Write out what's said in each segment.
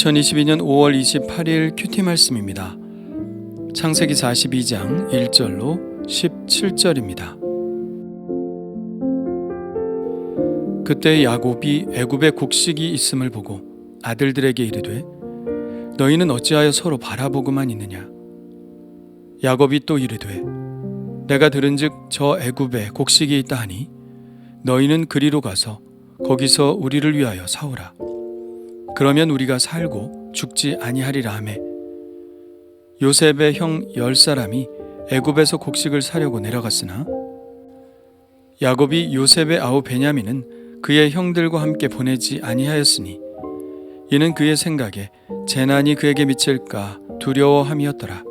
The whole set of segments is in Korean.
2022년 5월 28일 큐티 말씀입니다. 창세기 42장 1절로 17절입니다. 그때 야곱이 애굽에 곡식이 있음을 보고 아들들에게 이르되 너희는 어찌하여 서로 바라보고만 있느냐 야곱이 또 이르되 내가 들은즉 저 애굽에 곡식이 있다 하니 너희는 그리로 가서 거기서 우리를 위하여 사오라 그러면 우리가 살고 죽지 아니하리라 하매 요셉의 형 열 사람이 애굽에서 곡식을 사려고 내려갔으나 야곱이 요셉의 아우 베냐민은 그의 형들과 함께 보내지 아니하였으니 이는 그의 생각에 재난이 그에게 미칠까 두려워함이었더라.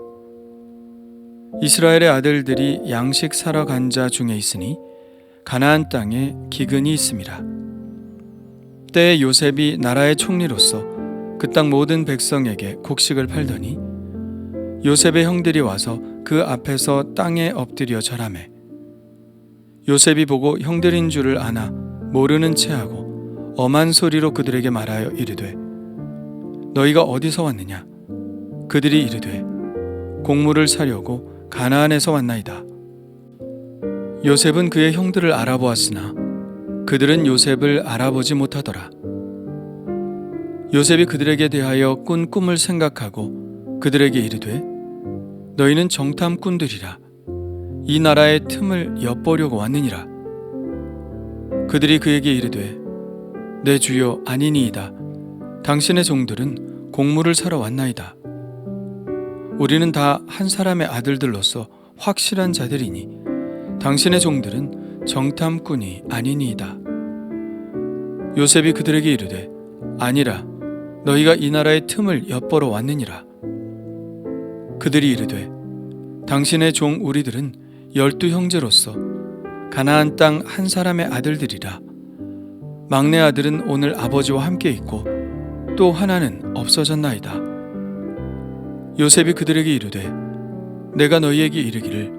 이스라엘의 아들들이 양식 사러 간 자 중에 있으니 가나안 땅에 기근이 있음이라. 때에 요셉이 나라의 총리로서 그 땅 모든 백성에게 곡식을 팔더니 요셉의 형들이 와서 그 앞에서 땅에 엎드려 절하매 요셉이 보고 형들인 줄을 아나 모르는 체하고 엄한 소리로 그들에게 말하여 이르되 너희가 어디서 왔느냐? 그들이 이르되 곡물을 사려고 가나안에서 왔나이다. 요셉은 그의 형들을 알아보았으나 그들은 요셉을 알아보지 못하더라. 요셉이 그들에게 대하여 꾼 꿈을 생각하고 그들에게 이르되 너희는 정탐꾼들이라. 이 나라의 틈을 엿보려고 왔느니라. 그들이 그에게 이르되 내 주여 아니니이다. 당신의 종들은 곡물을 사러 왔나이다. 우리는 다 한 사람의 아들들로서 확실한 자들이니 당신의 종들은 정탐꾼이 아니니이다. 요셉이 그들에게 이르되 아니라 너희가 이 나라의 틈을 엿보러 왔느니라. 그들이 이르되 당신의 종 우리들은 열두 형제로서 가나안 땅 한 사람의 아들들이라. 막내 아들은 오늘 아버지와 함께 있고 또 하나는 없어졌나이다. 요셉이 그들에게 이르되 내가 너희에게 이르기를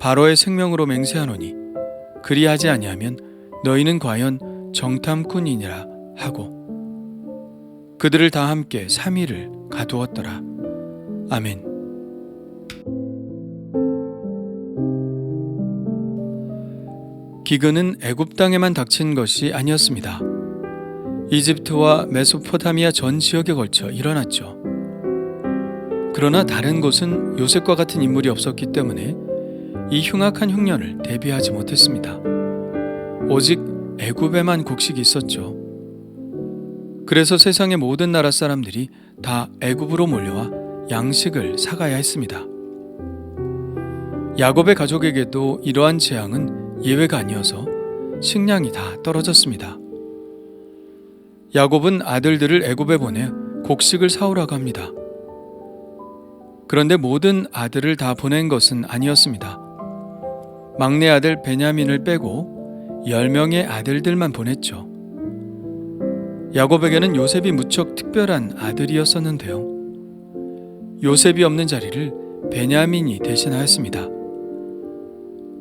바로의 생명으로 맹세하노니 그리하지 아니하면 너희는 과연 정탐꾼이니라 하고 그들을 다 함께 3일을 가두었더라. 아멘. 기근은 애굽 땅에만 닥친 것이 아니었습니다. 이집트와 메소포타미아 전 지역에 걸쳐 일어났죠. 그러나 다른 곳은 요셉과 같은 인물이 없었기 때문에 이 흉악한 흉년을 대비하지 못했습니다. 오직 애굽에만 곡식이 있었죠. 그래서 세상의 모든 나라 사람들이 다 애굽으로 몰려와 양식을 사가야 했습니다. 야곱의 가족에게도 이러한 재앙은 예외가 아니어서 식량이 다 떨어졌습니다. 야곱은 아들들을 애굽에 보내 곡식을 사오라고 합니다. 그런데 모든 아들을 다 보낸 것은 아니었습니다. 막내 아들 베냐민을 빼고 10명의 아들들만 보냈죠. 야곱에게는 요셉이 무척 특별한 아들이었었는데요. 요셉이 없는 자리를 베냐민이 대신하였습니다.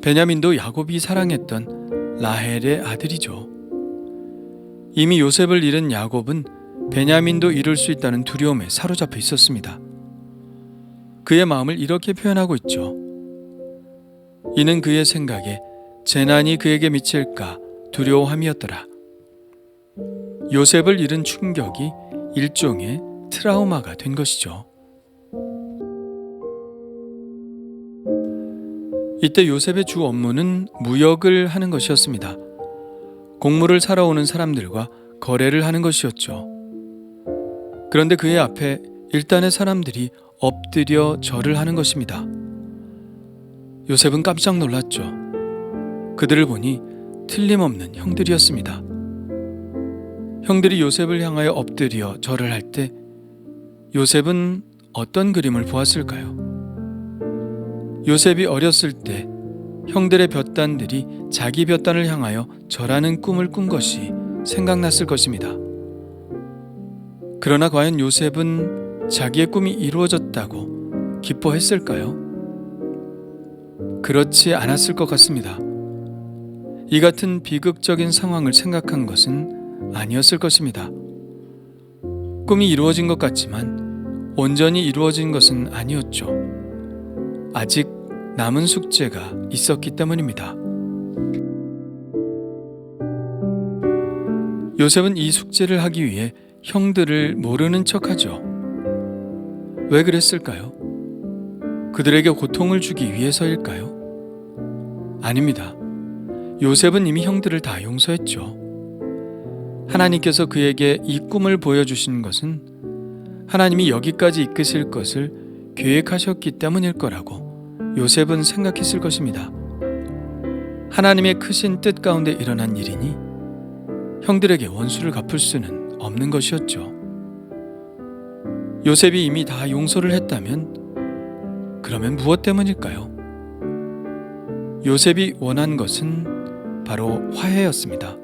베냐민도 야곱이 사랑했던 라헬의 아들이죠. 이미 요셉을 잃은 야곱은 베냐민도 잃을 수 있다는 두려움에 사로잡혀 있었습니다. 그의 마음을 이렇게 표현하고 있죠. 이는 그의 생각에 재난이 그에게 미칠까 두려워함이었더라. 요셉을 잃은 충격이 일종의 트라우마가 된 것이죠. 이때 요셉의 주 업무는 무역을 하는 것이었습니다. 곡물을 사러 오는 사람들과 거래를 하는 것이었죠. 그런데 그의 앞에 일단의 사람들이 엎드려 절을 하는 것입니다. 요셉은 깜짝 놀랐죠. 그들을 보니 틀림없는 형들이었습니다. 형들이 요셉을 향하여 엎드려 절을 할 때 요셉은 어떤 그림을 보았을까요? 요셉이 어렸을 때 형들의 볕단들이 자기 볕단을 향하여 절하는 꿈을 꾼 것이 생각났을 것입니다. 그러나 과연 요셉은 자기의 꿈이 이루어졌다고 기뻐했을까요? 그렇지 않았을 것 같습니다. 이 같은 비극적인 상황을 생각한 것은 아니었을 것입니다. 꿈이 이루어진 것 같지만 온전히 이루어진 것은 아니었죠. 아직 남은 숙제가 있었기 때문입니다. 요셉은 이 숙제를 하기 위해 형들을 모르는 척하죠. 왜 그랬을까요? 그들에게 고통을 주기 위해서일까요? 아닙니다. 요셉은 이미 형들을 다 용서했죠. 하나님께서 그에게 이 꿈을 보여주신 것은 하나님이 여기까지 이끄실 것을 계획하셨기 때문일 거라고 요셉은 생각했을 것입니다. 하나님의 크신 뜻 가운데 일어난 일이니 형들에게 원수를 갚을 수는 없는 것이었죠. 요셉이 이미 다 용서를 했다면 그러면 무엇 때문일까요? 요셉이 원한 것은 바로 화해였습니다.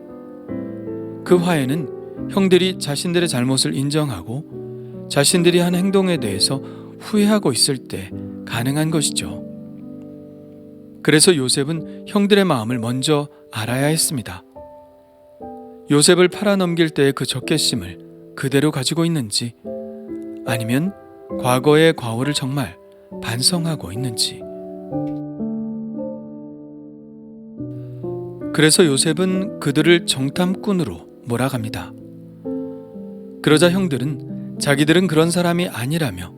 그 화해는 형들이 자신들의 잘못을 인정하고 자신들이 한 행동에 대해서 후회하고 있을 때 가능한 것이죠. 그래서 요셉은 형들의 마음을 먼저 알아야 했습니다. 요셉을 팔아넘길 때의 그 적개심을 그대로 가지고 있는지 아니면 과거의 과오를 정말 반성하고 있는지 그래서 요셉은 그들을 정탐꾼으로 몰아갑니다. 그러자 형들은 자기들은 그런 사람이 아니라며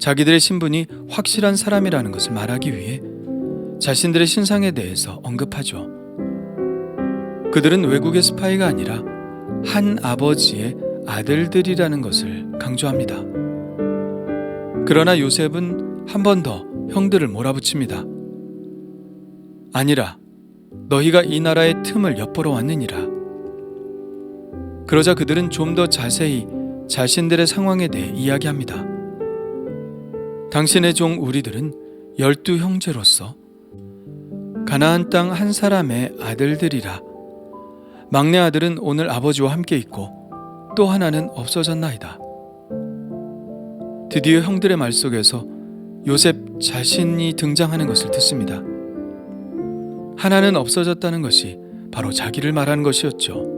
자기들의 신분이 확실한 사람이라는 것을 말하기 위해 자신들의 신상에 대해서 언급하죠. 그들은 외국의 스파이가 아니라 한 아버지의 아들들이라는 것을 강조합니다. 그러나 요셉은 한 번 더 형들을 몰아붙입니다. 아니라 너희가 이 나라의 틈을 엿보러 왔느니라. 그러자 그들은 좀 더 자세히 자신들의 상황에 대해 이야기합니다. 당신의 종 우리들은 열두 형제로서 가나안 땅 한 사람의 아들들이라. 막내 아들은 오늘 아버지와 함께 있고 또 하나는 없어졌나이다. 드디어 형들의 말 속에서 요셉 자신이 등장하는 것을 듣습니다. 하나는 없어졌다는 것이 바로 자기를 말하는 것이었죠.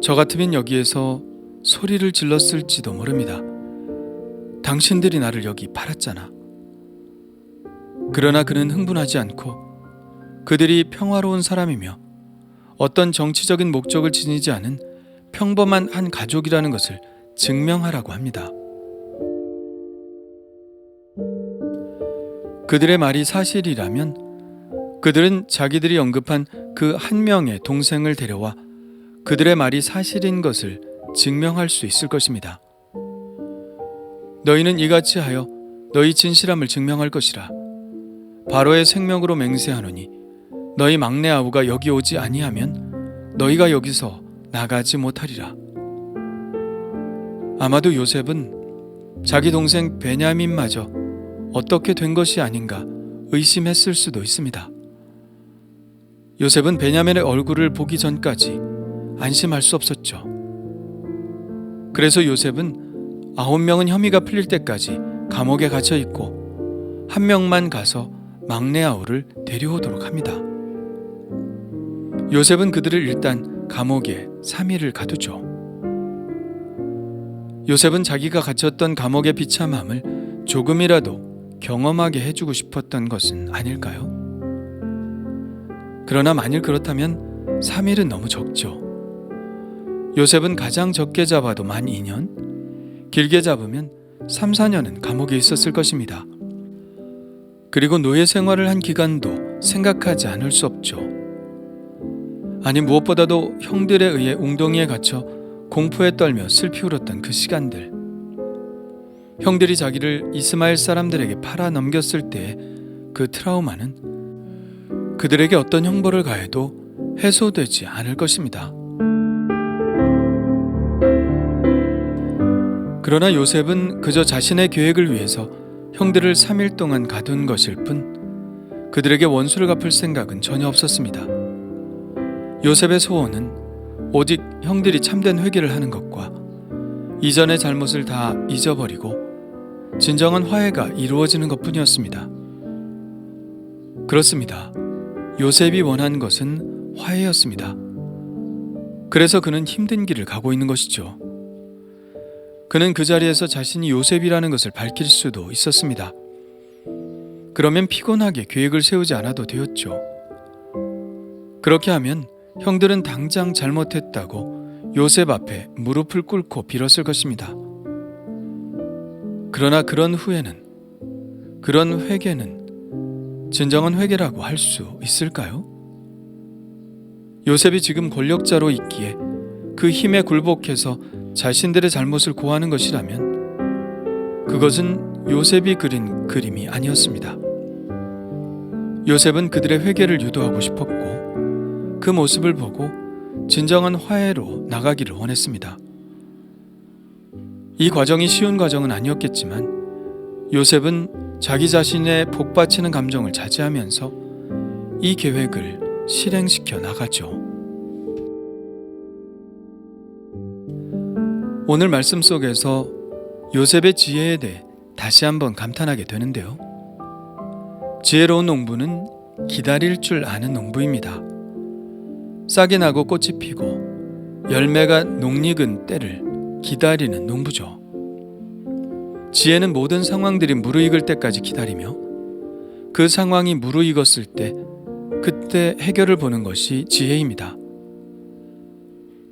저 같으면 여기에서 소리를 질렀을지도 모릅니다. 당신들이 나를 여기 팔았잖아. 그러나 그는 흥분하지 않고 그들이 평화로운 사람이며 어떤 정치적인 목적을 지니지 않은 평범한 한 가족이라는 것을 증명하라고 합니다. 그들의 말이 사실이라면 그들은 자기들이 언급한 그 한 명의 동생을 데려와 그들의 말이 사실인 것을 증명할 수 있을 것입니다. 너희는 이같이 하여 너희 진실함을 증명할 것이라. 바로의 생명으로 맹세하노니 너희 막내 아우가 여기 오지 아니하면 너희가 여기서 나가지 못하리라. 아마도 요셉은 자기 동생 베냐민마저 어떻게 된 것이 아닌가 의심했을 수도 있습니다. 요셉은 베냐민의 얼굴을 보기 전까지 안심할 수 없었죠. 그래서 요셉은 아홉 명은 혐의가 풀릴 때까지 감옥에 갇혀 있고 한 명만 가서 막내 아우를 데려오도록 합니다. 요셉은 그들을 일단 감옥에 3일을 가두죠. 요셉은 자기가 갇혔던 감옥의 비참함을 조금이라도 경험하게 해주고 싶었던 것은 아닐까요? 그러나 만일 그렇다면 3일은 너무 적죠. 요셉은 가장 적게 잡아도 만 2년, 길게 잡으면 3, 4년은 감옥에 있었을 것입니다. 그리고 노예 생활을 한 기간도 생각하지 않을 수 없죠. 아니 무엇보다도 형들에 의해 웅덩이에 갇혀 공포에 떨며 슬피 울었던 그 시간들. 형들이 자기를 이스마엘 사람들에게 팔아 넘겼을 때의 그 트라우마는 그들에게 어떤 형벌을 가해도 해소되지 않을 것입니다. 그러나 요셉은 그저 자신의 계획을 위해서 형들을 3일 동안 가둔 것일 뿐 그들에게 원수를 갚을 생각은 전혀 없었습니다. 요셉의 소원은 오직 형들이 참된 회개를 하는 것과 이전의 잘못을 다 잊어버리고 진정한 화해가 이루어지는 것뿐이었습니다. 그렇습니다. 요셉이 원한 것은 화해였습니다. 그래서 그는 힘든 길을 가고 있는 것이죠. 그는 그 자리에서 자신이 요셉이라는 것을 밝힐 수도 있었습니다. 그러면 피곤하게 계획을 세우지 않아도 되었죠. 그렇게 하면 형들은 당장 잘못했다고 요셉 앞에 무릎을 꿇고 빌었을 것입니다. 그러나 그런 후에는 그런 회개는 진정한 회개라고 할 수 있을까요? 요셉이 지금 권력자로 있기에 그 힘에 굴복해서 자신들의 잘못을 고하는 것이라면 그것은 요셉이 그린 그림이 아니었습니다. 요셉은 그들의 회개를 유도하고 싶었고 그 모습을 보고 진정한 화해로 나가기를 원했습니다. 이 과정이 쉬운 과정은 아니었겠지만 요셉은 자기 자신의 복받치는 감정을 자제하면서 이 계획을 실행시켜 나가죠. 오늘 말씀 속에서 요셉의 지혜에 대해 다시 한번 감탄하게 되는데요. 지혜로운 농부는 기다릴 줄 아는 농부입니다. 싹이 나고 꽃이 피고 열매가 농익은 때를 기다리는 농부죠. 지혜는 모든 상황들이 무르익을 때까지 기다리며 그 상황이 무르익었을 때 그때 해결을 보는 것이 지혜입니다.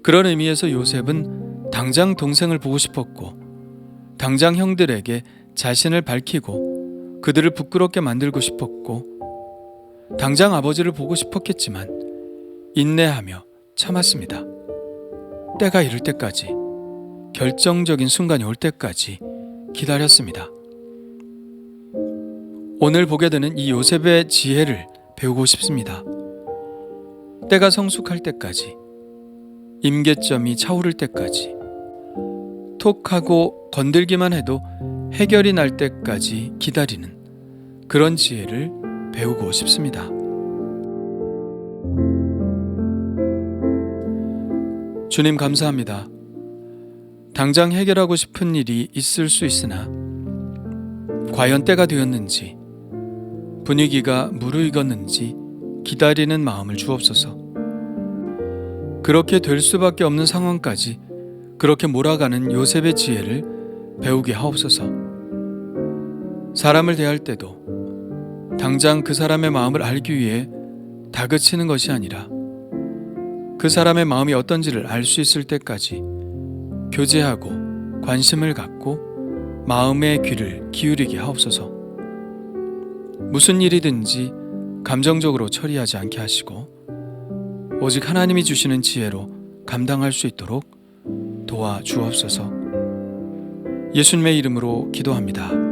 그런 의미에서 요셉은 당장 동생을 보고 싶었고 당장 형들에게 자신을 밝히고 그들을 부끄럽게 만들고 싶었고 당장 아버지를 보고 싶었겠지만 인내하며 참았습니다. 때가 이를 때까지 결정적인 순간이 올 때까지 기다렸습니다. 오늘 보게 되는 이 요셉의 지혜를 배우고 싶습니다. 때가 성숙할 때까지 임계점이 차오를 때까지 톡하고 건들기만 해도 해결이 날 때까지 기다리는 그런 지혜를 배우고 싶습니다. 주님 감사합니다. 당장 해결하고 싶은 일이 있을 수 있으나 과연 때가 되었는지 분위기가 무르익었는지 기다리는 마음을 주옵소서. 그렇게 될 수밖에 없는 상황까지 그렇게 몰아가는 요셉의 지혜를 배우게 하옵소서. 사람을 대할 때도 당장 그 사람의 마음을 알기 위해 다그치는 것이 아니라 그 사람의 마음이 어떤지를 알 수 있을 때까지 교제하고 관심을 갖고 마음의 귀를 기울이게 하옵소서. 무슨 일이든지 감정적으로 처리하지 않게 하시고 오직 하나님이 주시는 지혜로 감당할 수 있도록 도와 주옵소서. 예수님의 이름으로 기도합니다.